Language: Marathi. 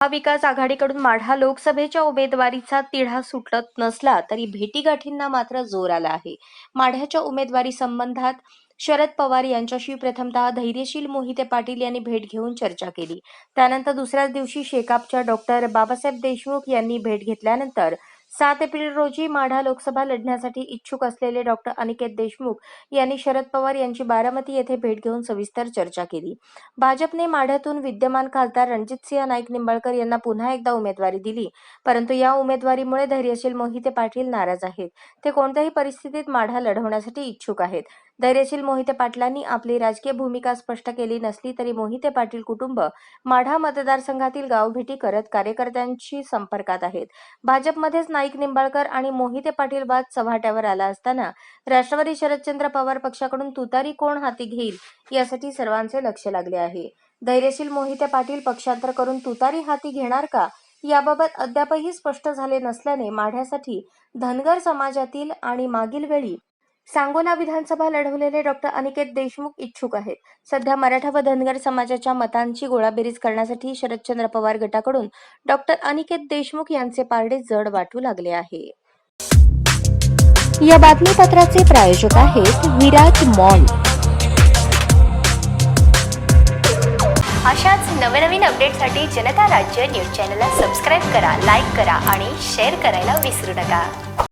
महाविकास आघाडीकडून माढा लोकसभेच्या उमेदवारीचा तिढा सुटत नसला तरी भेटीगाठींना मात्र जोर आला आहे. माढ्याच्या उमेदवारी संबंधात शरद पवार यांच्याशी प्रथमतः धैर्यशील मोहिते पाटील यांनी भेट घेऊन चर्चा केली. त्यानंतर दुसऱ्याच दिवशी शेकापच्या डॉक्टर बाबासाहेब देशमुख यांनी भेट घेतल्यानंतर सात एप्रिल रोजी माढा लोकसभा लढण्यासाठी इच्छुक असलेले डॉक्टर अनिकेत देशमुख यांनी शरद पवार यांची बारामती येथे भेट घेऊन सविस्तर चर्चा केली. भाजपने माढ्यातून विद्यमान खासदार रणजितसिंह नाईक निंबाळकर यांना पुन्हा एकदा उमेदवारी दिली. परंतु या उमेदवारीमुळे धैर्यशील मोहिते पाटील नाराज आहेत. ते कोणत्याही परिस्थितीत माढा लढवण्यासाठी इच्छुक आहेत. धैर्यशील मोहिते पाटलांनी आपली राजकीय भूमिका स्पष्ट केली नसली तरी मोहिते पाटील कुटुंब माढा मतदारसंघातील गावभेटी करत कार्यकर्त्यांशी संपर्कात आहेत. भाजपमध्येच नाईक निंबाळकर आणि मोहिते पाटील वाद चव्हाट्यावर आला असताना राष्ट्रवादी शरदचंद्र पवार पक्षाकडून तुतारी कोण हाती घेईल यासाठी सर्वांचे लक्ष लागले आहे. धैर्यशील मोहिते पाटील पक्षांतर करून तुतारी हाती घेणार का? याबाबत अद्यापही स्पष्ट झाले नसल्याने माढ्यासाठी धनगर समाजातील आणि मागील वेळी सांगोला विधानसभा लढवलेले डॉक्टर अनिकेत देशमुख इच्छुक आहेत. सध्या मराठा व धनगर समाजाच्या मतांची गोळाबेरीज करण्यासाठी शरदचंद्र पवार गटाकडून डॉक्टर अनिकेत देशमुख यांचे पारडे जड वाटू लागले आहे. या बातमीपत्राचे प्रायोजक आहेत विराज मॉल अशाच नवनवीन अपडेटसाठी जनता राज्य न्यूज चॅनलला सबस्क्राईब करा लाईक करा आणि शेअर करायला विसरू नका.